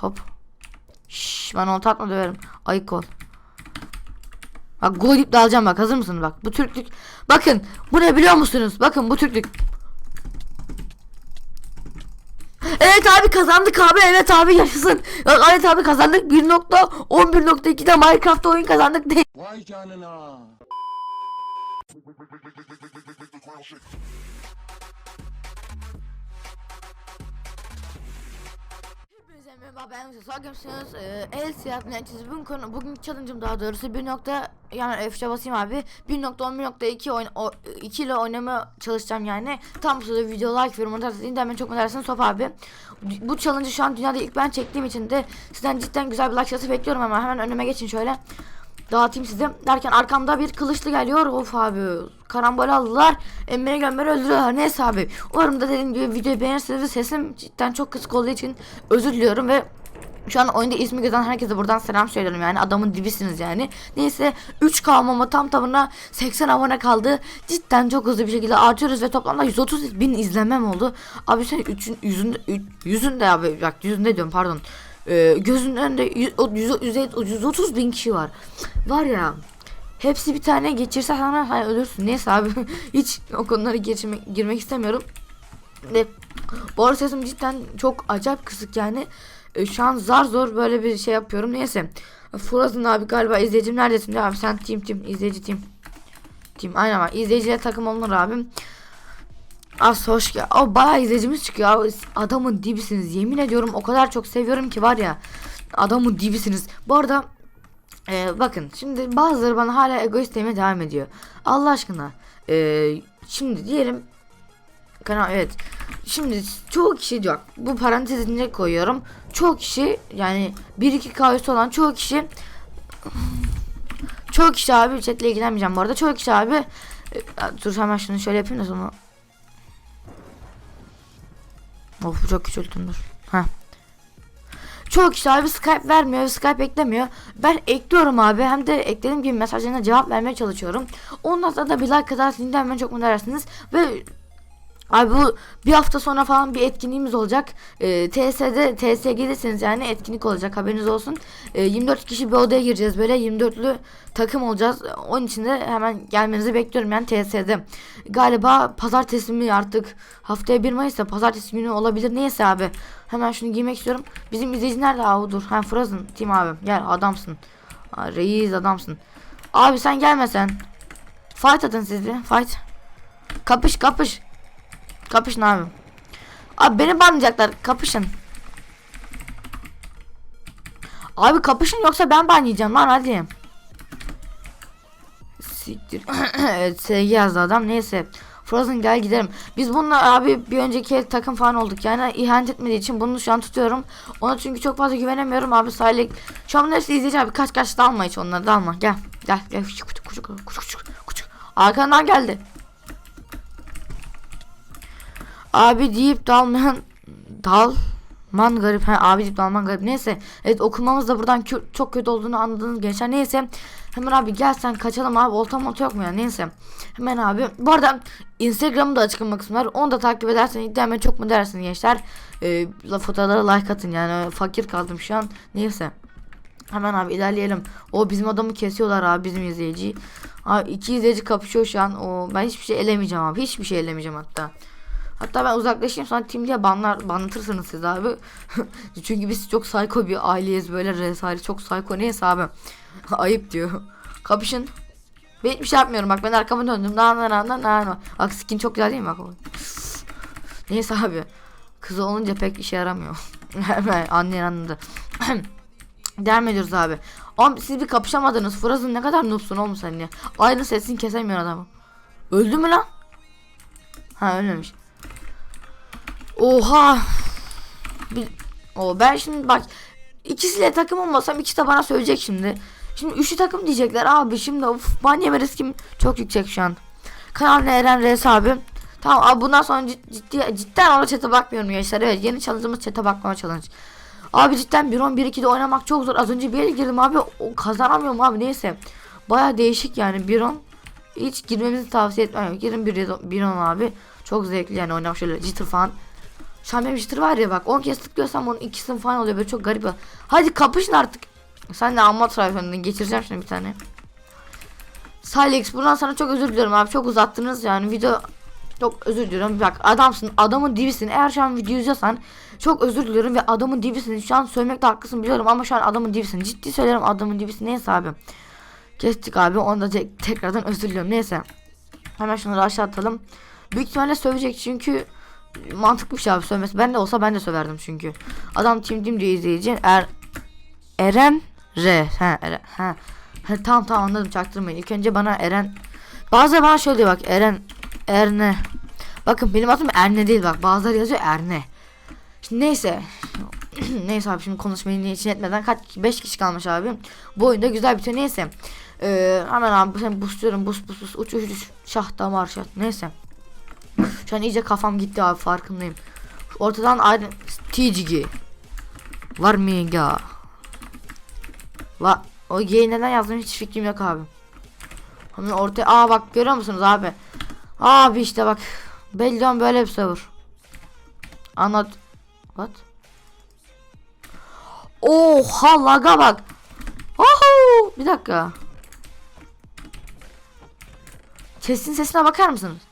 Hop. Şşş ben olta atma döverim. Ayık ol. Bak gol deyip dalacağım bak hazır mısınız bak bu Türklük bakın bu ne biliyor musunuz bakın bu Türklük Evet abi kazandık abi evet abi yaşasın Evet abi kazandık 1.11.2'de Minecraft'ta oyun kazandık Vay canına. Hepinize merhaba ben Yusuf. Akgümsünüz ee, El siyah neticesi bugün konu bugün challenge'ım daha doğrusu bir nokta yani F'e basayım abi. 1.11.2 oyun o, 2 ile oynamaya çalışacağım yani. Tam sırada video like veriyorum onu da ben çok merak Sop abi. Bu challenge'ı şu an dünyada ilk ben çektiğim için de sizden cidden güzel bir like sayısı bekliyorum ama hemen önüme geçin şöyle dağıtayım size derken arkamda bir kılıçlı geliyor of abi karambol aldılar Emre'yi gömmeri öldürüyorlar neyse abi umarım da dediğim gibi videoyu beğenirsiniz sesim cidden çok kısık olduğu için özür diliyorum ve şu an oyunda ismi gözden herkese buradan selam söylüyorum yani adamın dibisiniz yani. Neyse 3 kalmama tam tamına 80 abone kaldı. Cidden çok hızlı bir şekilde artıyoruz ve toplamda 130 bin izlemem oldu. Abi sen üçün, yüzünde yüzünde abi bak yüzünde diyorum pardon. Ee, gözünün önünde 100, 100, 130 bin kişi var. Var ya hepsi bir tane geçirse sana hani ölürsün. Neyse abi hiç o konulara geçirmek, girmek istemiyorum. Ve bu arada sesim cidden çok acayip kısık yani. E, şu an zar zor böyle bir şey yapıyorum. Neyse. Frozen abi galiba izleyicim neredesin abi sen team team izleyici team. Team aynen bak izleyiciyle takım olunur abim. Az hoş gel. Abi bayağı izleyicimiz çıkıyor. Adamın dibisiniz. Yemin ediyorum o kadar çok seviyorum ki var ya. Adamın dibisiniz. Bu arada e, bakın şimdi bazıları bana hala egoist demeye devam ediyor. Allah aşkına. E, şimdi diyelim kanal evet. Şimdi çoğu kişi diyor bu parantez içine koyuyorum. Çoğu kişi yani 1-2 kahvesi olan çoğu kişi çoğu kişi abi chatle ilgilenmeyeceğim bu arada. Çoğu kişi abi e, dur hemen şunu şöyle yapayım da sonra Of çok küçülttüm dur. Heh. Çoğu kişi abi Skype vermiyor, Skype eklemiyor. Ben ekliyorum abi. Hem de eklediğim gibi mesajlarına cevap vermeye çalışıyorum. Ondan sonra da bir like kadar hemen çok mutlu. Ve Abi bu bir hafta sonra falan bir etkinliğimiz olacak. Ee, TS'de TSG'desiniz yani etkinlik olacak haberiniz olsun. Ee, 24 kişi bir odaya gireceğiz böyle 24'lü takım olacağız. Onun için de hemen gelmenizi bekliyorum yani TS'de. Galiba pazartesi mi artık haftaya 1 Mayıs'ta pazartesi günü olabilir neyse abi. Hemen şunu giymek istiyorum. Bizim izleyici nerede abi dur. Ha Frozen Team abi gel adamsın. Aa, reis adamsın. Abi sen gelmesen. Fight atın siz fight. Kapış kapış. Kapışın abi. Abi beni banlayacaklar. Kapışın. Abi kapışın yoksa ben banlayacağım lan hadi. Siktir. sevgi yazdı adam neyse. Frozen gel gidelim. Biz bununla abi bir önceki takım falan olduk. Yani ihanet etmediği için bunu şu an tutuyorum. Ona çünkü çok fazla güvenemiyorum abi sahile. Şu an hepsi izleyici abi. Kaç kaç dalma hiç onları dalma. Gel. Gel gel. Küçük küçük küçük küçük. Arkandan geldi. Abi deyip dalmayan dalman garip. Ha, abi deyip dalman garip. Neyse. Evet okumamız da buradan çok kötü olduğunu anladınız gençler. Neyse. Hemen abi gel sen kaçalım abi. Olta molta yok mu ya? Neyse. Hemen abi. Bu arada Instagram'da da açıklama kısmı var. Onu da takip ederseniz iddiamaya çok mu dersiniz gençler. Ee, la fotoğraflara like atın yani. Fakir kaldım şu an. Neyse. Hemen abi ilerleyelim. O bizim adamı kesiyorlar abi bizim izleyiciyi. Abi iki izleyici kapışıyor şu an. O ben hiçbir şey elemeyeceğim abi. Hiçbir şey elemeyeceğim hatta. Hatta ben uzaklaşayım sonra Tim diye banlar banlatırsınız siz abi. Çünkü biz çok psycho bir aileyiz böyle resari çok psycho neyse abi. Ayıp diyor. Kapışın. Ben hiçbir şey yapmıyorum bak ben arkama döndüm. Na na na na na. Bak skin çok güzel değil mi bak. Neyse abi. Kızı olunca pek işe yaramıyor. Anlayan anladı. Devam ediyoruz abi. Oğlum siz bir kapışamadınız. Frozen ne kadar noobsun oğlum sen ya. Aynı sesini kesemiyor adamı. Öldü mü lan? Ha ölmemiş. Oha. O ben şimdi bak ikisiyle takım olmasam ikisi de bana söyleyecek şimdi. Şimdi üçlü takım diyecekler abi şimdi of ban yeme riskim çok yüksek şu an. Kanal Eren Res abi. Tamam abi bundan sonra cid- ciddi cidden ona çete bakmıyorum gençler. Evet yeni challenge'ımız çete bakmama challenge. Abi cidden 1-10 1-2'de oynamak çok zor. Az önce bir yere girdim abi. O, kazanamıyorum abi neyse. Baya değişik yani 1-10. Hiç girmemizi tavsiye etmem. Girin 1-10 abi. Çok zevkli yani oynamak şöyle jitter falan. Jitter var ya bak 10 kez tıklıyorsam onun ikisini falan oluyor. Böyle çok garip. Hadi kapışın artık. Sen de amma trafenden geçireceğim şimdi bir tane. Silex buradan sana çok özür diliyorum abi. Çok uzattınız yani. Video çok özür diliyorum. Bak adamsın. Adamın dibisin. Eğer şu an video izliyorsan çok özür diliyorum ve adamın dibisin. Şu an söylemekte haklısın biliyorum ama şu an adamın dibisin. Ciddi söylerim adamın dibisin. Neyse abi. Kestik abi. Onu da tek- tekrardan özür diliyorum. Neyse. Hemen şunları aşağı atalım. Büyük ihtimalle sövecek çünkü mantıklı bir şey abi sövmesi. Ben de olsa ben de söverdim çünkü. Adam tim tim diye izleyici. Er Eren R. Ha Eren ha. Ha, tamam tamam anladım. Çaktırmayın. İlk önce bana Eren Bazıları bana şöyle diyor bak Eren Erne. Bakın benim adım Erne değil bak bazıları yazıyor Erne. Şimdi neyse. Neyse abi şimdi konuşmayı için etmeden kaç 5 kişi kalmış abi? Bu oyunda güzel bitiyor neyse. Ee, Hemen abi sen boostluyorum boost boost boost. Uç uç uç. Şah damar şah. Neyse Şu an iyice kafam gitti abi farkındayım Ortadan ayrı TGG Var mı ya Va o G'yi neden yazdım hiç fikrim yok abi. Hemen ortaya aa bak görüyor musunuz abi? Abi işte bak. Bellion böyle bir server. Anlat. What? Oha laga bak. Oho! Bir dakika. Sesin sesine bakar mısınız?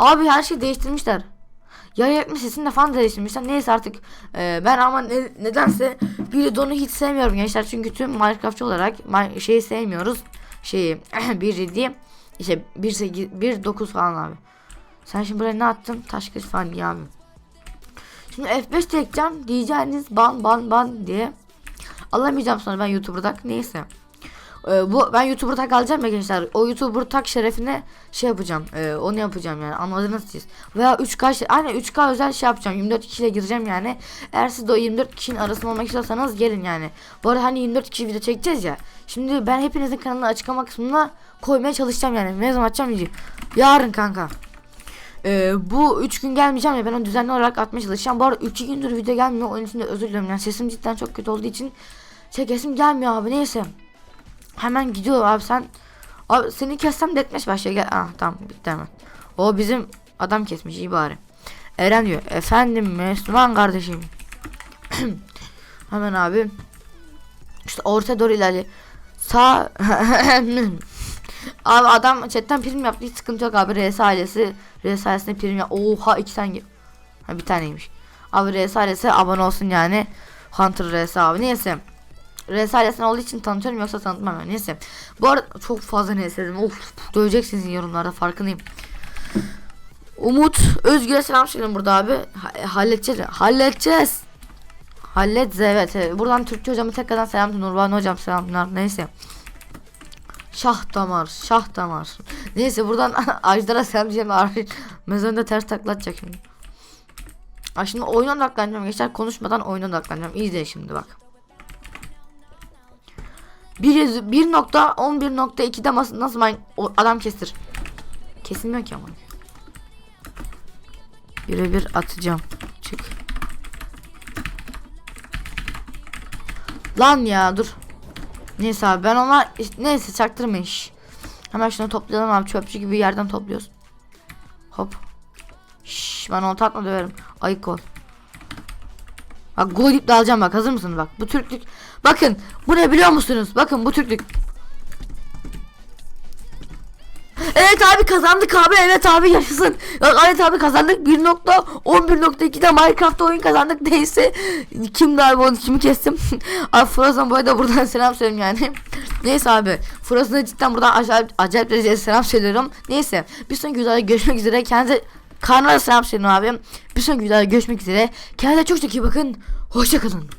Abi her şeyi değiştirmişler. Yay yakma sesini de falan değiştirmişler. Neyse artık e, ben ama ne, nedense bir donu hiç sevmiyorum gençler. Çünkü tüm Minecraftçı olarak şeyi sevmiyoruz. Şeyi 1.7 işte 1.8 1.9 falan abi. Sen şimdi buraya ne attın? Taş kılıç falan diye abi. Şimdi F5 çekeceğim diyeceğiniz ban ban ban diye. Alamayacağım sonra ben YouTuber'da neyse. Ee, bu ben YouTuber tag alacağım ya gençler. O YouTuber tag şerefine şey yapacağım. Ee, onu yapacağım yani. Anladınız siz. Veya 3K şey, aynen 3K özel şey yapacağım. 24 kişiyle gireceğim yani. Eğer siz de o 24 kişinin arasında olmak istiyorsanız gelin yani. Bu arada hani 24 kişi video çekeceğiz ya. Şimdi ben hepinizin kanalına açıklama kısmına koymaya çalışacağım yani. Ne zaman açacağım video? Yarın kanka. Ee, bu 3 gün gelmeyeceğim ya ben onu düzenli olarak atmaya çalışacağım. Bu arada 2 gündür video gelmiyor. Onun için de özür diliyorum. Yani sesim cidden çok kötü olduğu için çekesim gelmiyor abi. Neyse. Hemen gidiyor abi sen. Abi seni kessem detmeş başlıyor gel. Ah tamam bitti hemen. O bizim adam kesmiş iyi bari. Eren diyor. Efendim Müslüman kardeşim. hemen abi. İşte orta doğru ilerle. Sağ. abi adam chatten prim yaptı hiç sıkıntı yok abi. RS ailesi. RS ailesine prim yap. Oha iki tane. Ha bir taneymiş. Abi RS ailesi abone olsun yani. Hunter RS abi neyse. Resalesine olduğu için tanıtıyorum yoksa tanıtmam yani. Neyse. Bu arada çok fazla ne istedim. Of döveceksiniz yorumlarda farkındayım. Umut Özgür'e selam söyleyin burada abi. Ha- halledeceğiz. Halledeceğiz. Halledeceğiz evet, evet. Buradan Türkçe hocamı tekrardan selam Nurban hocam selamlar. Neyse. Şah damar, şah damar. Neyse buradan Ajdar'a selam diyeceğim. Mezarında ters taklatacak şimdi. Ay şimdi oyuna odaklanacağım gençler konuşmadan oyuna odaklanacağım. İyi de şimdi bak. 1.11.2'de nasıl, nasıl o adam kestir. Kesilmiyor ki ama. Birebir atacağım. Çık. Lan ya dur. Neyse abi ben ona neyse çaktırmayın. şş. Hemen şunu toplayalım abi çöpçü gibi yerden topluyoruz. Hop. Şş, ben onu tatma döverim. Ayık ol. Bak gol iptal alacağım bak hazır mısınız bak bu Türklük bakın bu ne biliyor musunuz? Bakın bu Türklük. Evet abi kazandık abi. Evet abi yaşasın. Evet abi kazandık. 1.11.2'de Minecraft'ta oyun kazandık. Neyse. Kimdi abi onu kimi kestim? Abi Frozen bu arada buradan selam söyleyeyim yani. Neyse abi Frozen'a cidden buradan acayip, acayip derecede selam söylüyorum. Neyse bir sonraki videoda görüşmek üzere. Kendinize Karnına selam söyleyeyim abi. Bir sonraki videoda görüşmek üzere. Kendinize çok çok iyi bakın. Hoşçakalın